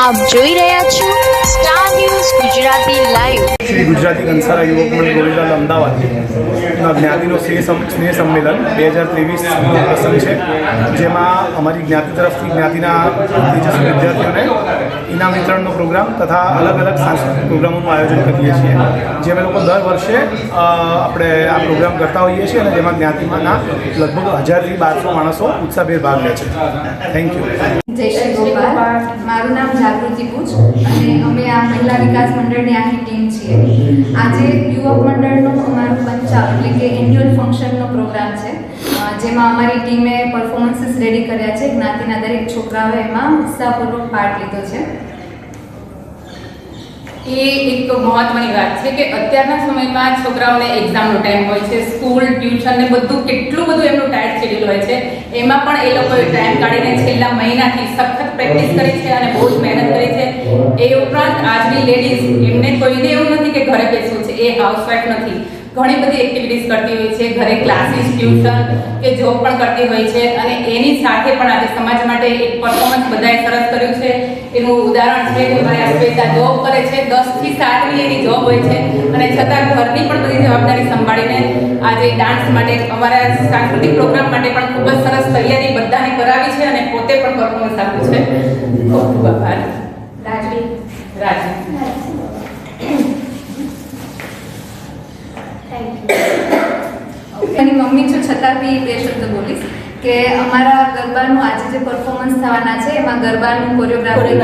આપ જોઈ રહ્યા છો Star News Gujarati live Shri Gujarati Kansara યુવક મંડળ ગોવિંદાલ અમદાવાદના જ્ઞાતિનો સ્નેહ સંમેલન બે હજાર ત્રેવીસ પ્રસંગ છે, જેમાં અમારી જ્ઞાતિ તરફથી જ્ઞાતિના તેજસ્વી વિદ્યાર્થીઓને ઇનામ વિતરણનો પ્રોગ્રામ તથા અલગ અલગ સાંસ્કૃતિક પ્રોગ્રામોનું આયોજન કરીએ છીએ, જે અમે લોકો દર વર્ષે આપણે આ પ્રોગ્રામ કરતા હોઈએ છીએ અને જેમાં જ્ઞાતિમાંના લગભગ હજારથી બારસો માણસો ઉત્સાહભેર ભાગ લે છે. થેન્ક યુ જય શ્રી ગોપાલ. મારું નામ જાગૃતિ પૂછ અને અમે આ મહિલા વિકાસ મંડળની આખી ટીમ છીએ. આજે યુવક મંડળનો અમારો પંચાબ એટલે કે એન્યુઅલ ફંક્શનનો પ્રોગ્રામ છે. જેમાં અમારી ટીમે પરફોર્મન્સીસ રેડી કર્યા છે. જ્ઞાતિના દરેક છોકરાઓએ એમાં ઉત્સાહપૂર્વક પાર્ટ લીધો છે. એ એક મહત્વની વાત છે કે અત્યારના સમયમાં છોકરાઓને એક્ઝામનો ટાઈમ હોય છે સ્કૂલ ટ્યુશન ને બધું, કેટલું બધું એમનું ટાઈટ શેડ્યુલ હોય છે, એમાં પણ એ લોકોએ ટાઈમ કાઢીને છેલ્લા મહિનાથી સખત પ્રેક્ટિસ કરી છે અને બહુ જ મહેનત કરી છે. એ ઉપરાંત આજની લેડીઝ એમને કોઈને એવું નથી કે ઘરે બેસવું છે, એ હાઉસવાઈફ નથી. ઘણી બધી એક્ટિવિટીઝ કરતી હોય છે ઘરે ક્લાસીસ ટ્યુશન કે જોબ પણ કરતી હોય છે અને એની સાથે પણ આજે સમાજ માટે એક પરફોર્મન્સ બધાએ સરસ કર્યું છે. એનું ઉદાહરણ છે કે મારી આ જોબ કરે છે દસથી સાતની એની જોબ હોય છે અને છતાં ઘરની પણ બધી જવાબદારી સંભાળીને આજે ડાન્સ માટે અમારા સાંસ્કૃતિક પ્રોગ્રામ માટે પણ ખૂબ જ સરસ તૈયારી બધાને કરાવી છે અને પોતે પણ પરફોર્મન્સ આપ્યું છે. ખૂબ ખૂબ આભાર. રાજવી. રાજી એની મમ્મી છું છતાં બી બે શબ્દ બોલીશ કે અમારા ગરબાનું આજે જે પરફોર્મન્સ થવાના છે એમાં ગરબાનું કોરિયોગ્રાફી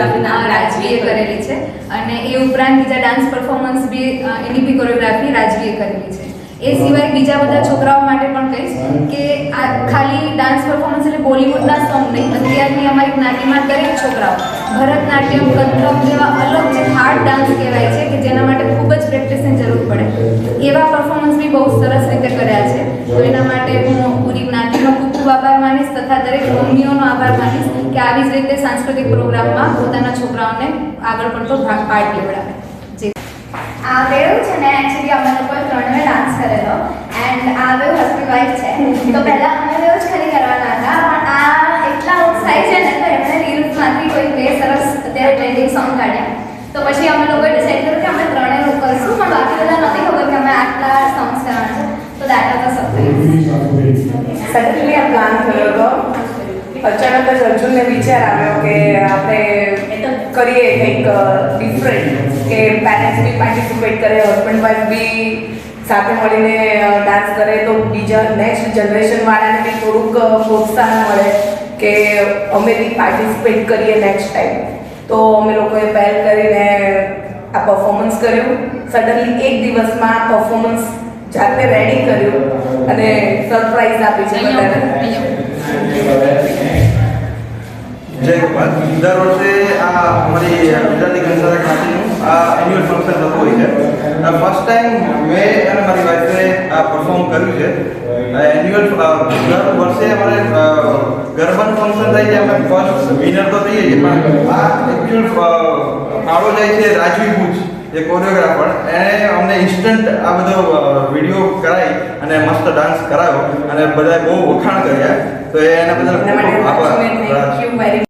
રાજવીએ કરેલી છે અને એ ઉપરાંત બીજા ડાન્સ પરફોર્મન્સ બી એની બી કોરિયોગ્રાફી રાજવીએ કરેલી છે. એ સિવાય બીજા બધા છોકરાઓ માટે પણ કહીશ કે આ ખાલી ડાન્સ પરફોર્મન્સ એટલે બોલિવૂડના સોંગ નહીં અત્યારની અમારી જ્ઞાતિમાં દરેક છોકરાઓ. ભરતનાટ્યમ કથક જેવા અલગ જે હાર્ડ ડાન્સ કહેવાય છે કે જેના માટે ખૂબ જ પ્રેક્ટિસની જરૂર પડે એવા પરફોર્મન્સ બી બહુ સરસ રીતે કર્યા છે તો એના માટે હું પૂરી જ્ઞાતિનો ખૂબ ખૂબ આભાર માનીશ તથા દરેક મમ્મીઓનો આભાર માનીશ કે આવી જ રીતે સાંસ્કૃતિક પ્રોગ્રામમાં પોતાના છોકરાઓને આગળ પડતો ભાગ પાર્ટ લેવડાવે. જી. આ બેઉ છે ને એકચ્યુઅલી અમે લોકોએ ત્રણેય ડાન્સ કરેલો. એન્ડ આ બેઉ હસબન્ડ વાઈફ છે. તો પહેલા અમે લોકો જ ખાલી કરવાના હતા પણ આ એટલા ઉત્સાહી છે ને તો એમણે રીલ્સમાંથી કોઈ બે સરસ અત્યારે ટ્રેન્ડિંગ સોંગ કાઢ્યા તો પછી અમે લોકોએ ડિસાઈડ કર્યું કે અમે ત્રણેય કરશું પણ બાકી બધા નથી ખબર કે અમે આટલા સોંગ્સ કરવાના છે તો that are the surprise suddenly આ પ્લાન થયો હતો અચાનક જ અર્જુનને વિચાર આવ્યો કે આપણે કરીએ કંઈક ડિફરન્ટ કે પેરેન્ટ્સ બી પાર્ટિસિપેટ કરે હસબન્ડ વાઈફ બી સાથે મળીને ડાન્સ કરે તો બીજા નેક્સ્ટ જનરેશનવાળાને બી થોડુંક પ્રોત્સાહન મળે કે અમે બી પાર્ટિસિપેટ કરીએ નેક્સ્ટ ટાઈમ તો અમે લોકોએ પહેલ કરીને આ પરફોર્મન્સ કર્યું સડનલી એક દિવસમાં પરફોર્મન્સ જાતે રેડી કર્યું અને સરપ્રાઈઝ આપી છે બધાને. જય ગોપાલ. દર વર્ષે આ અમારી ગુજરાતી કંસારા ખાતેનું આ એન્યુઅલ ફંક્શન થતું હોય છે. ફર્સ્ટ ટાઈમ મેં અને મારી વાઈફે આ પરફોર્મ કર્યું છે. એન્યુઅલ દર વર્ષે અમારે ગરબાનું ફંક્શન થાય છે. અમે ફર્સ્ટ વિનર તો થઈએ છીએ પણ આ એક્ચ્યુઅલ ફાળો જાય છે રાજવી બુચ એ કોરિયોગ્રાફર એણે અમને ઇન્સ્ટન્ટ આ બધો વીડિયો કરાવી અને મસ્ત ડાન્સ કરાવ્યો અને બધાએ બહુ વખાણ કર્યા. તો એના બદલ ખૂબ આભાર.